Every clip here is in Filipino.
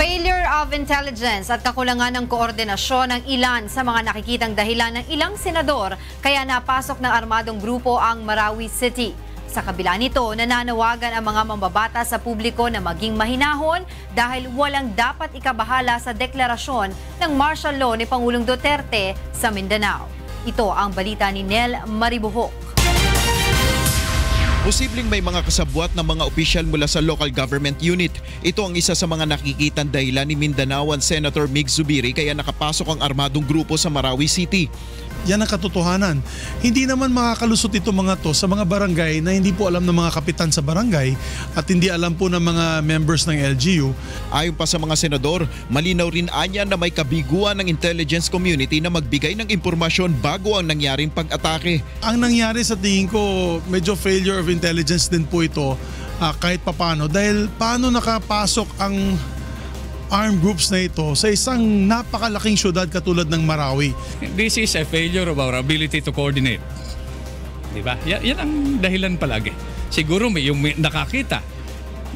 Failure of intelligence at kakulangan ng koordinasyon ng ilan sa mga nakikitang dahilan ng ilang senador kaya napasok ng armadong grupo ang Marawi City. Sa kabila nito, nananawagan ang mga mambabata sa publiko na maging mahinahon dahil walang dapat ikabahala sa deklarasyon ng martial law ni Pangulong Duterte sa Mindanao. Ito ang balita ni Nel Maribuhok. Posibleng may mga kasabwat ng mga opisyal mula sa local government unit. Ito ang isa sa mga nakikitang dahilan ni Mindanaoan Senator Mig Zubiri kaya nakapasok ang armadong grupo sa Marawi City. Yan ang katotohanan. Hindi naman makakalusot ito mga to sa mga barangay na hindi po alam ng mga kapitan sa barangay at hindi alam po ng mga members ng LGU. Ayon pa sa mga senador, malinaw rin anya na may kabiguan ng intelligence community na magbigay ng impormasyon bago ang nangyaring pag-atake. Ang nangyari sa tingin ko, medyo failure of intelligence din po ito ah, kahit papano dahil paano nakapasok ang armed groups na ito sa isang napakalaking syudad katulad ng Marawi. This is a failure of our ability to coordinate. Di ba? Yan, yan ang dahilan palagi. Siguro may yung nakakita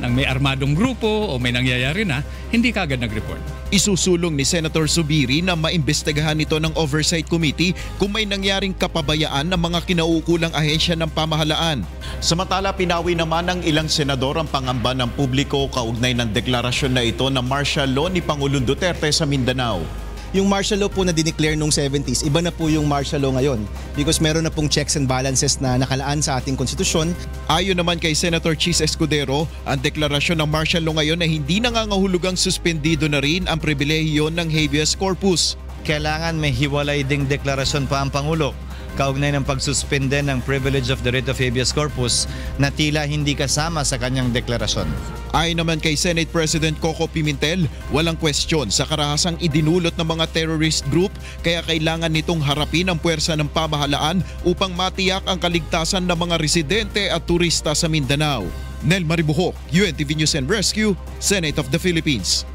ng may armadong grupo o may nangyayari na, hindi kagad nag-report. Isusulong ni Senator Zubiri na maimbestigahan ito ng Oversight Committee kung may nangyaring kapabayaan ng mga kinaukulang ahensya ng pamahalaan. Samantala, pinawi naman ng ilang senador ang pangamba ng publiko kaugnay ng deklarasyon na ito na martial law ni Pangulong Duterte sa Mindanao. Yung martial law po na dineclare nung 70s, iba na po yung martial law ngayon because meron na pong checks and balances na nakalaan sa ating konstitusyon. Ayon naman kay Senator Chis Escudero, ang deklarasyon ng martial law ngayon ay hindi nangangahulugang suspendido na rin ang pribilehiyo ng habeas corpus. kailangan may hiwalay ding deklarasyon pa ang Pangulo kaugnay ng pagsuspende ng privilege of the writ of habeas corpus na tila hindi kasama sa kanyang deklarasyon. Ayon naman kay Senate President Coco Pimentel, walang kwestiyon sa karahasang idinulot ng mga terrorist group kaya kailangan nitong harapin ang puwersa ng pamahalaan upang matiyak ang kaligtasan ng mga residente at turista sa Mindanao. Nel Maribuhok, UNTV News and Rescue, Senate of the Philippines.